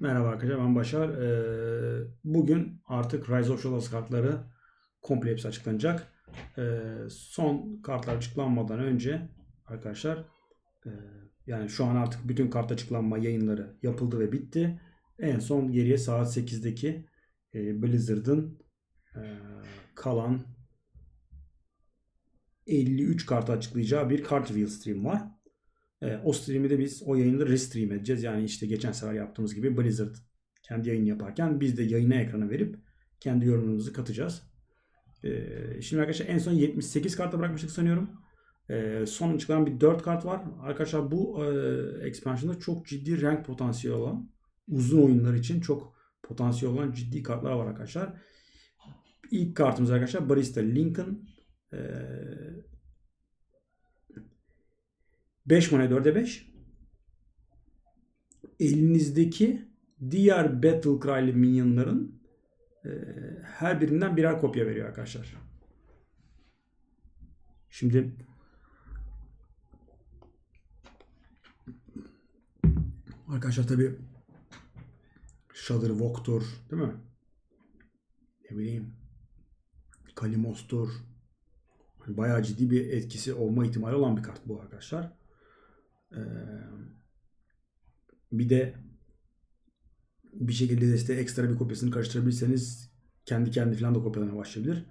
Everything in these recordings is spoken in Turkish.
Merhaba arkadaşlar ben Başar. Ee, bugün artık Rise of Shadows kartları komple hepsi açıklanacak. Ee, son kartlar açıklanmadan önce arkadaşlar e, yani şu an artık bütün kart açıklanma yayınları yapıldı ve bitti. En son geriye saat 8'deki e, Blizzard'ın e, kalan 53 kartı açıklayacağı bir kart reveal stream var. E, o stream'i de biz o yayını restream edeceğiz. Yani işte geçen sefer yaptığımız gibi Blizzard kendi yayın yaparken biz de yayına ekrana verip kendi yorumlarımızı katacağız. E, şimdi arkadaşlar en son 78 kartla bırakmıştık sanıyorum. E, son açıklanan bir 4 kart var. Arkadaşlar bu e, expansion'da çok ciddi renk potansiyeli olan uzun oyunlar için çok potansiyel olan ciddi kartlar var arkadaşlar. İlk kartımız arkadaşlar Barista Lincoln. E, 5 mana 4'e 5. Elinizdeki diğer Battle Cry'li minyonların e, her birinden birer kopya veriyor arkadaşlar. Şimdi arkadaşlar tabi Shudder Walk'tur değil mi? Ne bileyim Kalimos'tur. Bayağı ciddi bir etkisi olma ihtimali olan bir kart bu arkadaşlar. Bir de bir şekilde desteğe ekstra bir kopyasını karıştırabilirseniz kendi kendi falan da kopyalamaya başlayabilir.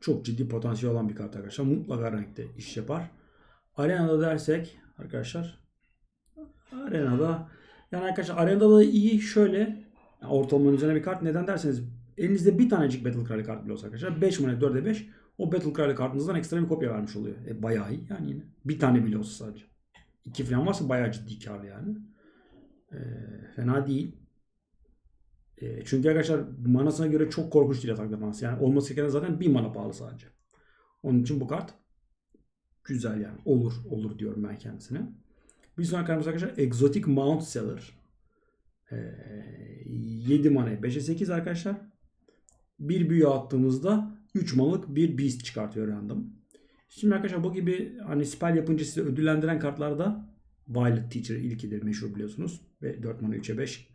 Çok ciddi potansiyel olan bir kart arkadaşlar. Mutlaka renkte iş yapar. Arenada dersek arkadaşlar arenada yani arkadaşlar arenada da iyi şöyle yani ortalamanın üzerine bir kart. Neden derseniz elinizde bir tanecik Battle Cry kart bile olsa arkadaşlar 5 mana 4'e 5 o Battle Cry kartınızdan ekstra bir kopya vermiş oluyor. E, bayağı iyi yani yine. Bir tane bile olsa sadece. İki falan varsa bayağı ciddi karlı yani. E, fena değil. E, çünkü arkadaşlar manasına göre çok korkunç değil atak defansı. Yani olması gereken zaten bir mana pahalı sadece. Onun için bu kart güzel yani. Olur. Olur diyorum ben kendisine. Bir sonraki kartımız arkadaşlar Exotic Mount Seller. E, 7 mana 5'e 8 arkadaşlar. Bir büyü attığımızda 3 malık bir beast çıkartıyor random. Şimdi arkadaşlar bu gibi hani spell yapınca sizi ödüllendiren kartlarda Violet Teacher ilkidir meşhur biliyorsunuz. Ve 4 mana 3'e 5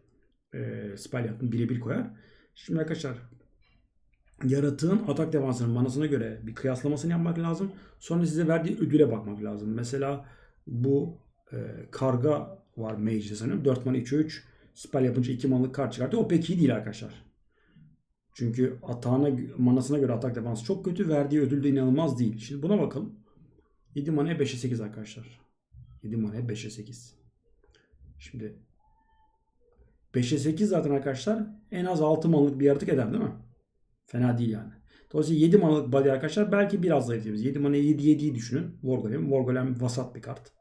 e, spell yaptım birebir koyar. Şimdi arkadaşlar yaratığın atak defansının manasına göre bir kıyaslamasını yapmak lazım. Sonra size verdiği ödüle bakmak lazım. Mesela bu e, karga var Mage'de sanıyorum. 4 mana 3'e 3 spell yapınca 2 malık kart çıkartıyor. O pek iyi değil arkadaşlar. Çünkü atağına, manasına göre atak defansı çok kötü. Verdiği ödül de inanılmaz değil. Şimdi buna bakalım. 7 manaya 5'e 8 arkadaşlar. 7 manaya 5'e 8. Şimdi 5'e 8 zaten arkadaşlar en az 6 manlık bir yaratık eder değil mi? Fena değil yani. Dolayısıyla 7 manlık body arkadaşlar belki biraz zayıf 7 manaya 7 7'yi düşünün. Wargolem. Wargolem vasat bir kart.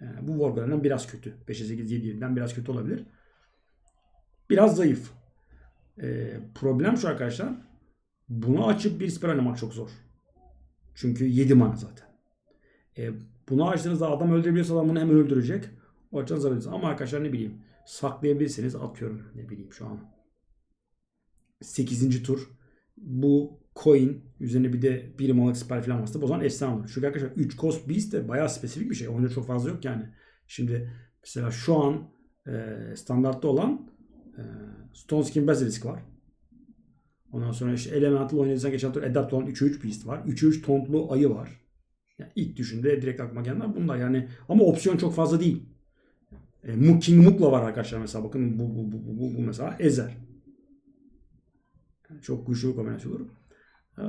Yani bu Wargolem'den biraz kötü. 5'e 8 7'den biraz kötü olabilir. Biraz zayıf. E, problem şu arkadaşlar. Bunu açıp bir spell oynamak çok zor. Çünkü 7 mana zaten. E, bunu açtığınızda adam öldürebiliyorsa adam bunu hemen öldürecek. O açıdan zarar Ama arkadaşlar ne bileyim saklayabilirseniz atıyorum ne bileyim şu an 8. tur bu coin üzerine bir de bir malık spell falan varsa o zaman efsane olur. Çünkü arkadaşlar 3 cost beast de bayağı spesifik bir şey. Oyunda çok fazla yok yani. Şimdi mesela şu an e, standartta olan e, Stone Skin Basilisk var. Ondan sonra işte Elemental oynadıysan geçen tur Adapt olan 3'e 3 beast var. 3'e 3 tontlu ayı var. Yani ilk düşünde direkt aklıma gelenler bunlar yani. Ama opsiyon çok fazla değil. E, King Mukla var arkadaşlar mesela. Bakın bu, bu, bu, bu, bu mesela Ezer. Yani çok güçlü bir kombinasyon olur. Ee,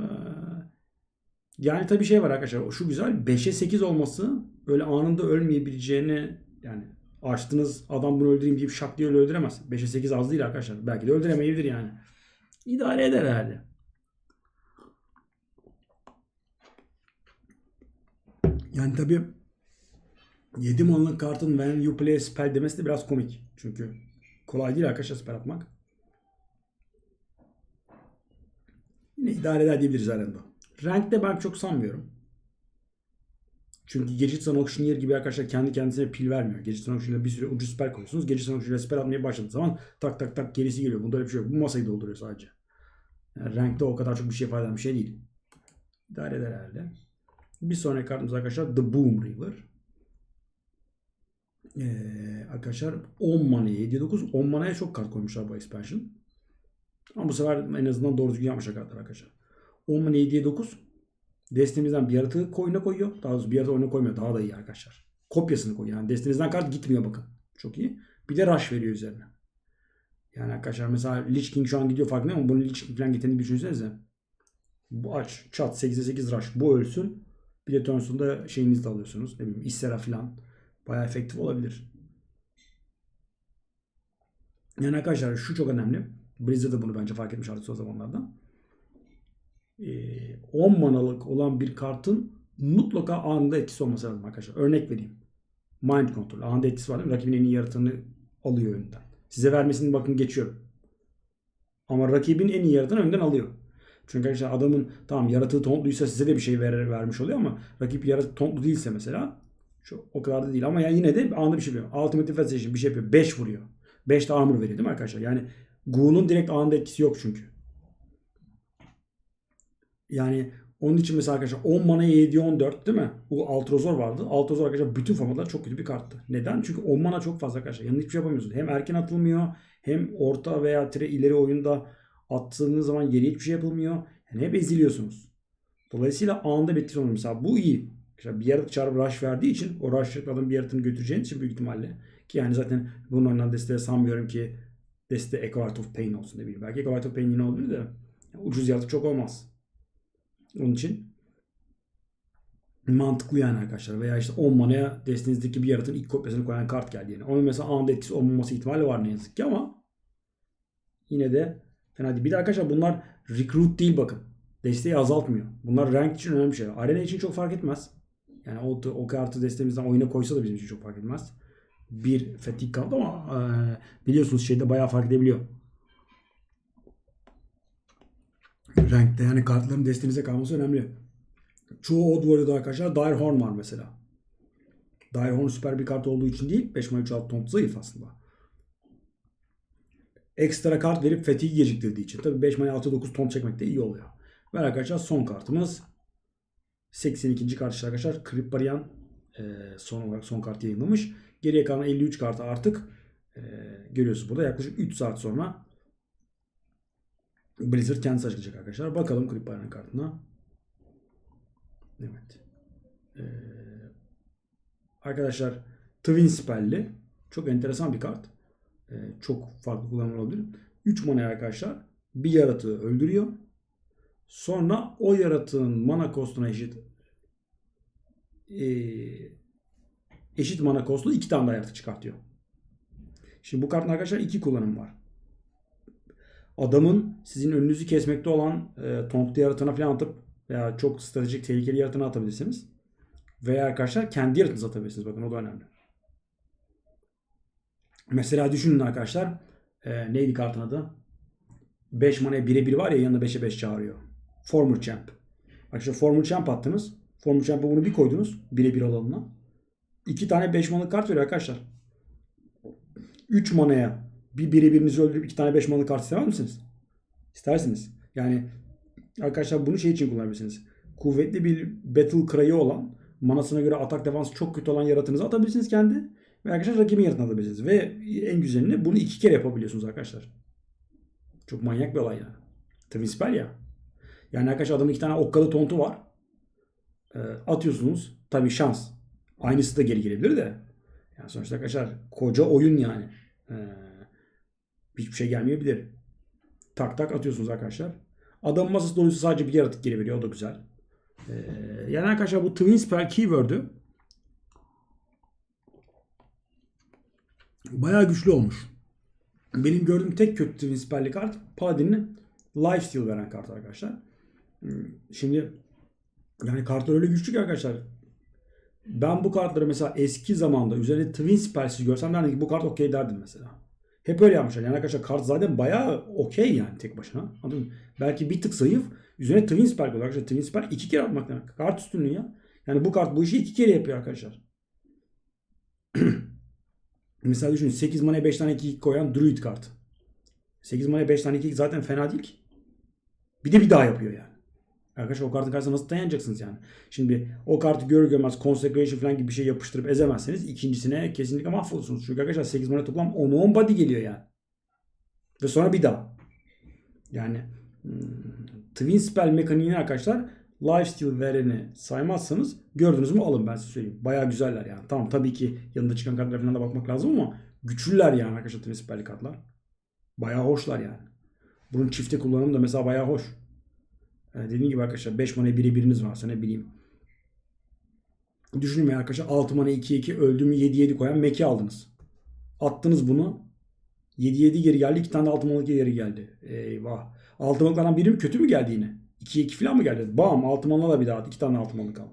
yani tabii şey var arkadaşlar. Şu güzel 5'e 8 olması böyle anında ölmeyebileceğini yani açtınız adam bunu öldüreyim deyip şak diye öldüremez. 5'e 8 az değil arkadaşlar. Belki de öldüremeyebilir yani. İdare eder herhalde. Yani tabi 7 manlık kartın when you play spell demesi de biraz komik. Çünkü kolay değil arkadaşlar spell atmak. Yine idare eder diyebiliriz aranda. Rank'te ben çok sanmıyorum. Çünkü Gadget Auctioneer gibi arkadaşlar kendi kendisine pil vermiyor. Gadget Auctioneer'la bir süre ucuz spell koyuyorsunuz. Gadget Auctioneer'la spell atmaya başladığı zaman tak tak tak gerisi geliyor. Bunda öyle bir şey yok. Bu masayı dolduruyor sadece. Yani rankte o kadar çok bir şey ifade bir şey değil. İdare eder herhalde. Bir sonraki kartımız arkadaşlar The Boom River. Ee, arkadaşlar 10 manaya 7 9 10 manaya çok kart koymuşlar bu expansion. Ama bu sefer en azından doğru düzgün yapmışlar kartlar arkadaşlar. 10 manaya 7 9 destemizden bir yaratığı oyuna koyuyor. Daha doğrusu bir yaratığı oyuna koymuyor. Daha da iyi arkadaşlar. Kopyasını koyuyor. Yani destemizden kart gitmiyor bakın. Çok iyi. Bir de rush veriyor üzerine. Yani arkadaşlar mesela Lich King şu an gidiyor farkında ama bunun Lich King falan getirdiğini düşünsenize. Bu aç çat 8'e 8 rush bu ölsün. Bir de turn şeyinizi de alıyorsunuz. Ne bileyim Issera falan. Bayağı efektif olabilir. Yani arkadaşlar şu çok önemli. Blizzard da bunu bence fark etmiş artık son zamanlarda. Ee, 10 manalık olan bir kartın mutlaka anında etkisi olması lazım arkadaşlar. Örnek vereyim. Mind Control. Anında etkisi var? Rakibin en iyi yaratığını alıyor önden. Size vermesini bakın geçiyorum. Ama rakibin en iyi yaratığını önden alıyor. Çünkü arkadaşlar adamın tamam yaratığı tontluysa size de bir şey ver, vermiş oluyor ama rakip yaratığı tontlu değilse mesela şu, o kadar da değil ama yani yine de anında bir şey yapıyor. Ultimate Defense bir şey yapıyor. 5 vuruyor. 5 de armor veriyor değil mi arkadaşlar? Yani Ghoul'un direkt anında etkisi yok çünkü. Yani onun için mesela arkadaşlar 10 mana 7 14 değil mi? Bu Altrozor vardı. Altrozor arkadaşlar bütün formatlar çok kötü bir karttı. Neden? Çünkü 10 mana çok fazla arkadaşlar. Yanında hiçbir şey yapamıyorsun. Hem erken atılmıyor hem orta veya tire ileri oyunda attığınız zaman geriye hiçbir şey yapılmıyor. Yani hep eziliyorsunuz. Dolayısıyla anında olmuyor. Mesela bu iyi. İşte bir yaratık çağırıp rush verdiği için o rush'lık adam bir yaratığını götüreceğiniz için büyük ihtimalle. Ki yani zaten bunun oynanan desteğe sanmıyorum ki deste Echo Heart of Pain olsun ne bileyim. Belki Echo Heart of Pain yine olabilir de ucuz yaratık çok olmaz. Onun için mantıklı yani arkadaşlar. Veya işte 10 manaya destenizdeki bir yaratığın ilk kopyasını koyan kart geldi yani. Onun mesela anında etkisi olmaması ihtimali var ne yazık ki ama yine de fena değil. Bir de arkadaşlar bunlar recruit değil bakın. Desteği azaltmıyor. Bunlar rank için önemli şeyler. Arena için çok fark etmez. Yani o, o kartı destemizden oyuna koysa da bizim için çok fark etmez. Bir fatigue kaldı ama e, biliyorsunuz şeyde bayağı fark edebiliyor. Renkte yani kartların destenize kalması önemli. Çoğu Odd Warrior'da arkadaşlar Dire Horn var mesela. Dire Horn süper bir kart olduğu için değil. 5 mana 3 alt ton zayıf aslında. Ekstra kart verip fatigue geciktirdiği için. Tabii 5 mana 6 9 ton çekmek de iyi oluyor. Ve arkadaşlar son kartımız 82. kart işte arkadaşlar. Kriparian e, son olarak son kartı yayınlamış. Geriye kalan 53 kartı artık e, görüyorsunuz burada. Yaklaşık 3 saat sonra Blizzard kendisi açılacak arkadaşlar. Bakalım Kriparian kartına. Evet. Ee, arkadaşlar Twin Spell'li çok enteresan bir kart. Ee, çok farklı kullanım olabilir. 3 mana arkadaşlar bir yaratığı öldürüyor. Sonra o yaratığın mana cost'una eşit e, eşit mana cost'lu iki tane daha yaratık çıkartıyor. Şimdi bu kartın arkadaşlar iki kullanım var. Adamın sizin önünüzü kesmekte olan e, tontlu yaratığına falan atıp veya çok stratejik tehlikeli yaratığını atabilirsiniz. Veya arkadaşlar kendi yaratığınızı atabilirsiniz. Bakın o da önemli. Mesela düşünün arkadaşlar. E, neydi kartın adı? 5 manaya birebir var ya yanına 5'e 5 çağırıyor. Former Champ. Arkadaşlar Former Champ attınız. Former Champ'a bunu bir koydunuz. Birebir alanına. 2 tane 5 manalık kart veriyor arkadaşlar. 3 manaya bir birebirinizi öldürüp 2 tane 5 manalık kart istemez misiniz? İstersiniz. Yani arkadaşlar bunu şey için kullanabilirsiniz. Kuvvetli bir Battle Cry'ı olan manasına göre atak defans çok kötü olan yaratığınızı atabilirsiniz kendi. Ve arkadaşlar rakibin yaratığını atabilirsiniz. Ve en güzelini bunu iki kere yapabiliyorsunuz arkadaşlar. Çok manyak bir olay ya. Twin Spell ya. Yani arkadaşlar adamın iki tane okkalı tontu var. E, atıyorsunuz. Tabii şans. Aynısı da geri gelebilir de. Yani sonuçta arkadaşlar koca oyun yani. E, hiçbir şey gelmeyebilir. Tak tak atıyorsunuz arkadaşlar. Adamın masası dolusu sadece bir yaratık geri veriyor. O da güzel. Ee, yani arkadaşlar bu Twin Spell keyword'ü bayağı güçlü olmuş. Benim gördüğüm tek kötü Twin Spell'li kart Paladin'in Lifesteal veren kart arkadaşlar. Şimdi yani kartlar öyle güçlü ki arkadaşlar. Ben bu kartları mesela eski zamanda üzerinde Twin Spell'siz görsem derdim ki bu kart okey derdim mesela. Hep öyle yapmışlar. Yani arkadaşlar kart zaten bayağı okey yani tek başına. Anladın mı? Belki bir tık zayıf. Üzerine Twin Spell koyuyor. Arkadaşlar Twin Spell iki kere atmak demek. Kart üstünlüğü ya. Yani bu kart bu işi iki kere yapıyor arkadaşlar. Mesela düşünün 8 manaya 5 tane 2 koyan Druid kart. 8 manaya 5 tane 2 zaten fena değil ki. Bir de bir daha yapıyor yani. Arkadaşlar o kartın karşısına nasıl dayanacaksınız yani? Şimdi o kartı görür görmez Consecration falan gibi bir şey yapıştırıp ezemezseniz ikincisine kesinlikle mahvolursunuz. Çünkü arkadaşlar 8 mana toplam 10-10 body geliyor yani. Ve sonra bir daha. Yani hmm, Twin Spell mekaniğini arkadaşlar Lifesteal vereni saymazsanız gördünüz mü alın ben size söyleyeyim. Baya güzeller yani. Tamam tabii ki yanında çıkan kartlara falan da bakmak lazım ama güçlüler yani arkadaşlar Twin Spell kartlar. Baya hoşlar yani. Bunun çifte kullanımı da mesela baya hoş. Yani dediğim gibi arkadaşlar 5 mana biri biriniz varsa ne bileyim. Düşünün arkadaşlar 6 mana 2 2 öldü mü 7 7 koyan meki aldınız. Attınız bunu. 7 7 geri geldi. 2 tane de 6 manalık geri geldi. Eyvah. 6 manalıklardan biri mi kötü mü geldi yine? 2 2 falan mı geldi? Bam 6 manalı da bir daha at. 2 tane 6 manalık al.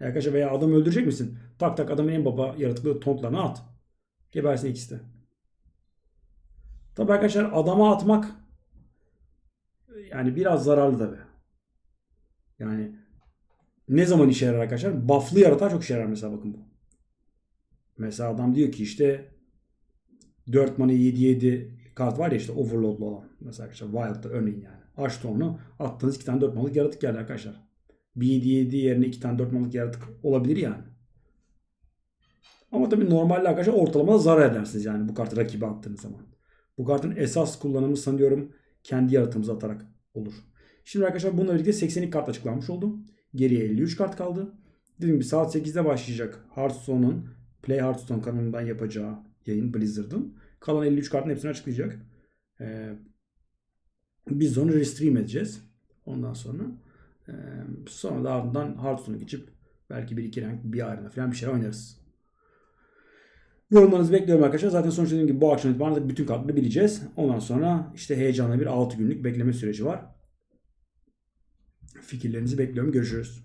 Arkadaşlar veya adamı öldürecek misin? Tak tak adamın en baba yaratıklı tontlarına at. Gebersin ikisi de. Tabi arkadaşlar adama atmak yani biraz zararlı tabi. Yani ne zaman işe yarar arkadaşlar? Buff'lı yaratığa çok işe yarar mesela bakın bu. Mesela adam diyor ki işte 4 mana 7 7 kart var ya işte overloadlu olan. Mesela arkadaşlar Wild'da örneğin yani. Açtı onu. Attığınız 2 tane 4 malık yaratık geldi arkadaşlar. Bir 7 7 yerine 2 tane 4 malık yaratık olabilir yani. Ama tabii normalde arkadaşlar ortalamada zarar edersiniz yani bu kartı rakibe attığınız zaman. Bu kartın esas kullanımı sanıyorum kendi yaratığımızı atarak olur. Şimdi arkadaşlar bununla birlikte 82 kart açıklanmış oldu. Geriye 53 kart kaldı. Dediğim gibi saat 8'de başlayacak Hearthstone'un Play Hearthstone kanalından yapacağı yayın Blizzard'ın. Kalan 53 kartın hepsini açıklayacak. Ee, biz onu restream edeceğiz. Ondan sonra ee, sonra da ardından Hearthstone'a geçip belki bir iki renk bir arena falan bir şey oynarız. Yorumlarınızı bekliyorum arkadaşlar. Zaten sonuç dediğim gibi bu akşam itibaren bütün kartları bileceğiz. Ondan sonra işte heyecanlı bir 6 günlük bekleme süreci var. Fikirlerinizi bekliyorum. Görüşürüz.